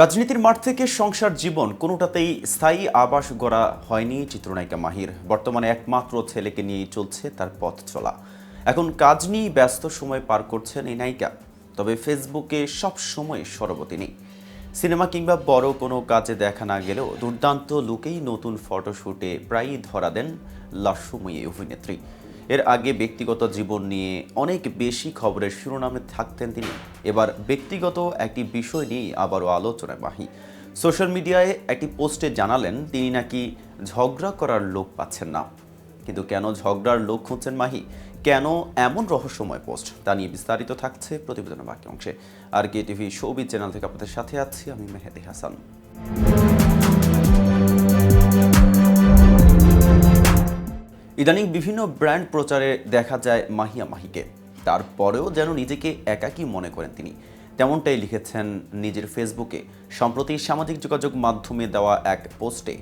রাজনীতির মাঠ থেকে সংসার জীবন কোনোটাতেই স্থায়ী আবাস গড়া হয়নি চিত্রনায়িকা মাহির। বর্তমানে একমাত্র ছেলেকে নিয়েই চলছে তার পথ চলা। এখন কাজ নিয়েই ব্যস্ত সময় পার করছেন এই নায়িকা। তবে ফেসবুকে সব সময় সরব তিনি সিনেমা কিংবা বড় কোনো কাজে দেখা না গেলেও দুর্দান্ত লুকেই নতুন ফটোশ্যুটে প্রায়ই ধরা দেন লাস্যময়ী অভিনেত্রী। এর আগে ব্যক্তিগত জীবন নিয়ে অনেক বেশি খবরের শিরোনামে থাকতেন তিনি। এবার ব্যক্তিগত একটি বিষয় নিয়ে আবারও আলোচনায় মাহি সোশ্যাল মিডিয়ায় একটি পোস্টে জানালেন, তিনি নাকি ঝগড়া করার লোক পাচ্ছেন না। কিন্তু কেন ঝগড়ার লোক খুঁজছেন মাহি? কেন এমন রহস্যময় পোস্ট? তা নিয়ে বিস্তারিত থাকছে প্রতিবেদনের বাকি অংশে। আর কে টিভি শোবি চ্যানেল থেকে আপনাদের সাথে আছি আমি মেহেদি হাসান। ইদানিং বিভিন্ন ব্র্যান্ড প্রচারে দেখা যায় মাহিয়া মাহিকে। তারপরেও যেন নিজেকে একাকী মনে করেন তিনি। তেমনটাই লিখেছেন নিজের ফেসবুকে। সম্প্রতি সামাজিক যোগাযোগ মাধ্যমে দেওয়া এক পোস্টে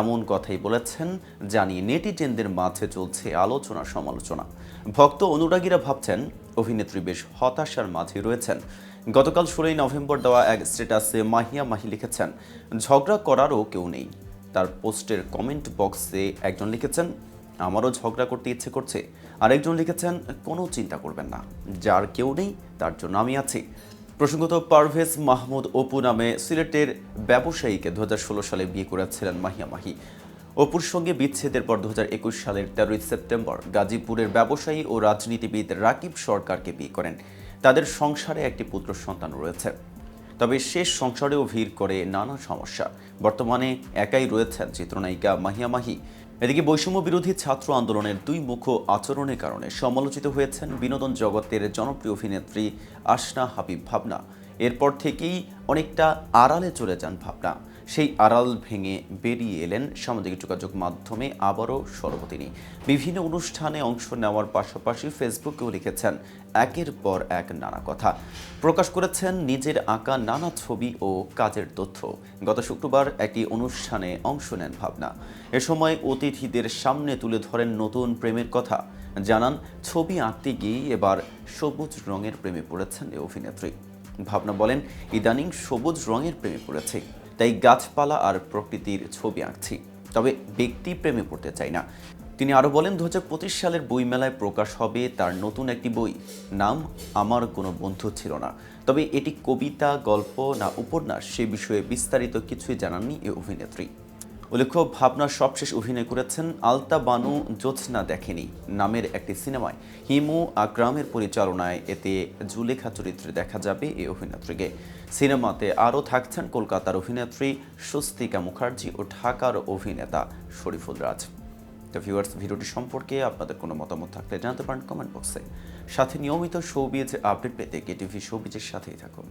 এমন কথাই বলেছেন, জানিয়ে নেটিজেনদের মাঝে চলছে আলোচনা সমালোচনা। ভক্ত অনুরাগীরা ভাবছেন, অভিনেত্রী বেশ হতাশার মাঝে রয়েছেন। গতকাল ষোলোই নভেম্বর দেওয়া এক স্ট্যাটাসে মাহিয়া মাহি লিখেছেন, ঝগড়া করারও কেউ নেই। তার পোস্টের কমেন্ট বক্সে একজন লিখেছেন আমারও ঝগড়া করতে ইচ্ছে করছে। আরেকজন লিখেছেন, কোনো চিন্তা করবেন না। যার কেউ নেই, তার জন্য আমি আছি। প্রসঙ্গত, পারভেজ মাহমুদ অপু নামে সিলেটের ব্যবসায়ীকে দু হাজার ষোলো সালে বিয়ে করেছিলেন মাহিয়া মাহি। অপুর সঙ্গে বিচ্ছেদের পর দু হাজার একুশ সালের তেরোই সেপ্টেম্বর গাজীপুরের ব্যবসায়ী ও রাজনীতিবিদ রাকিব সরকারকে বিয়ে করেন। তাদের সংসারে একটি পুত্র সন্তান রয়েছে। তবে শেষ সংসারেও ভিড় করে নানা সমস্যা। বর্তমানে একাই রয়েছেন চিত্রনায়িকা মাহিয়া মাহি। এদিকে বৈষম্য বিরোধী ছাত্র আন্দোলনের দুই মুখ্য আচরণের কারণে সমালোচিত হয়েছেন বিনোদন জগতের জনপ্রিয় অভিনেত্রী আশনা হাবিব ভাবনা। এরপর থেকেই অনেকটা আড়ালে চলে যান ভাবনা। সেই আড়াল ভেঙে বেরিয়ে এলেন সামাজিক যোগাযোগ মাধ্যমে আবারও সরব তিনি বিভিন্ন অনুষ্ঠানে অংশ নেওয়ার পাশাপাশি ফেসবুকেও লিখেছেন, একের পর এক নানা কথা। প্রকাশ করেছেন নিজের আঁকা নানা ছবি ও কাজের তথ্য। গত শুক্রবার একটি অনুষ্ঠানে অংশ নেন ভাবনা। এ সময় অতিথিদের সামনে তুলে ধরেন নতুন প্রেমের কথা। জানান, ছবি আঁকতে গিয়েই এবার সবুজ রঙের প্রেমে পড়েছেন এই অভিনেত্রী। ভাবনা বলেন, ইদানিং সবুজ রঙের প্রেমে পড়েছে। তাই গাছপালা আর প্রকৃতির ছবি আঁকছি। তবে ব্যক্তি প্রেমে পড়তে চাই না। তিনি আরও বলেন দু হাজার পঁচিশ সালের বইমেলায় প্রকাশ হবে তার নতুন একটি বই। নাম আমার কোনো বন্ধু ছিল না। তবে এটি কবিতা, গল্প না উপন্যাস সে বিষয়ে বিস্তারিত কিছুই জানাননি এই অভিনেত্রী। উল্লেখ্য ভাবনা সবশেষ অভিনয় করেছেন আলতা বানু জোৎস্না দেখেনি। নামের একটি সিনেমায় হিমু আকরামের পরিচালনায় এতে জুলেখা চরিত্রে দেখা যাবে এই অভিনেত্রীকে। সিনেমাতে আরও থাকছেন কলকাতার অভিনেত্রী স্বস্তিকা মুখার্জি ও ঢাকার অভিনেতা শরীফুল রাজ। তো ভিউয়ার্স ভিডিওটি সম্পর্কে আপনাদের কোনো মতামত থাকলে জানাতে পারেন কমেন্ট বক্সে সাথে নিয়মিত শোবিজ আপডেট পেতে কেটিভি শোবিজের সাথেই থাকুন।